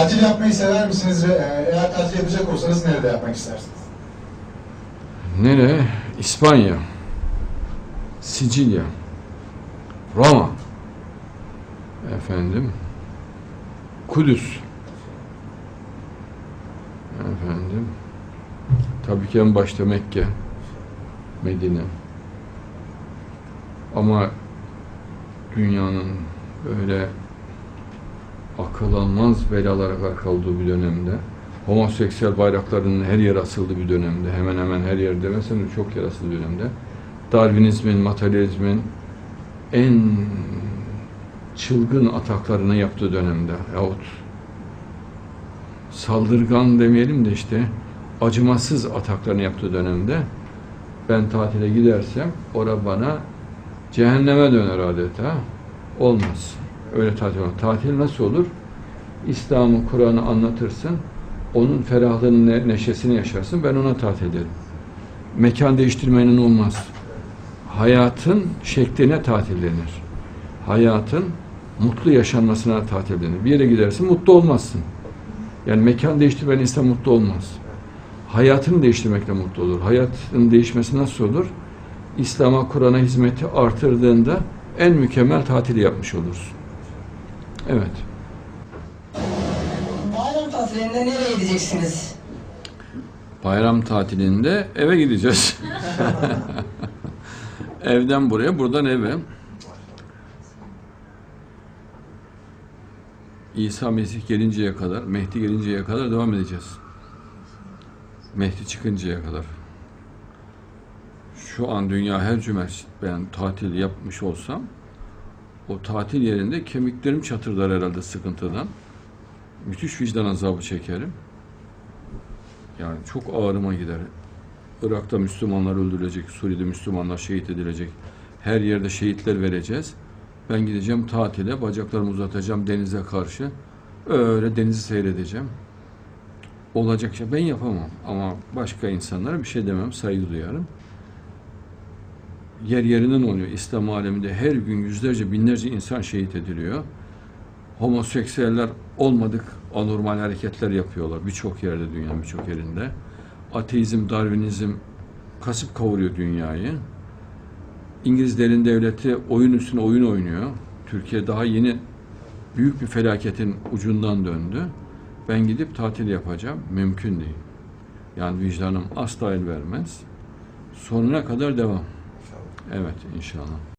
Tatil yapmayı sever misiniz ve e, eğer tatil yapacak olsanız nerede yapmak istersiniz? Nere? İspanya, Sicilya, Roma, efendim, Kudüs, efendim, tabii ki en başta Mekke, Medine. Ama dünyanın böyle akıl almaz belalara kaldığı bir dönemde, homoseksüel bayraklarının her yere asıldığı bir dönemde, hemen hemen her yer demesem de çok yer asıldığı dönemde, Darwinizmin, materyalizmin en çılgın ataklarını yaptığı dönemde yahut saldırgan demeyelim de işte acımasız ataklarını yaptığı dönemde ben tatile gidersem ora bana cehenneme döner adeta. Olmaz. Öyle tatil olmaz. Tatil nasıl olur? İslam'ı, Kur'an'ı anlatırsın. Onun ferahlığını, ne- neşesini yaşarsın. Ben ona tatil ederim. Mekan değiştirmenin olmaz. Hayatın şekline tatil denir. Hayatın mutlu yaşanmasına tatil denir. Bir yere gidersin mutlu olmazsın. Yani mekan değiştirmeyen insan mutlu olmaz. Hayatını değiştirmekle mutlu olur. Hayatın değişmesi nasıl olur? İslam'a, Kur'an'a hizmeti artırdığında en mükemmel tatili yapmış olursun. Evet. Bayram tatilinde nereye gideceksiniz? Bayram tatilinde eve gideceğiz. Evden buraya, buradan eve. İsa Mesih gelinceye kadar, Mehdi gelinceye kadar devam edeceğiz. Mehdi çıkıncaya kadar. Şu an dünya her cumartesi ben tatil yapmış olsam o tatil yerinde kemiklerim çatırdar herhalde sıkıntıdan. Müthiş vicdan azabı çekerim. Yani çok ağrıma gider. Irak'ta Müslümanlar öldürülecek, Suriye'de Müslümanlar şehit edilecek. Her yerde şehitler vereceğiz. Ben gideceğim tatile, bacaklarımı uzatacağım denize karşı. Öyle denizi seyredeceğim. Olacak şey. Ben yapamam ama başka insanlara bir şey demem, saygı duyarım. Yer yerinden oluyor. İslam aleminde her gün yüzlerce, binlerce insan şehit ediliyor. Homoseksüeller olmadık anormal hareketler yapıyorlar birçok yerde dünyanın birçok yerinde. Ateizm, Darwinizm kasıp kavuruyor dünyayı. İngilizlerin devleti oyun üstüne oyun oynuyor. Türkiye daha yeni büyük bir felaketin ucundan döndü. Ben gidip tatil yapacağım. Mümkün değil. Yani vicdanım asla el vermez. Sonuna kadar devam. Evet inşallah.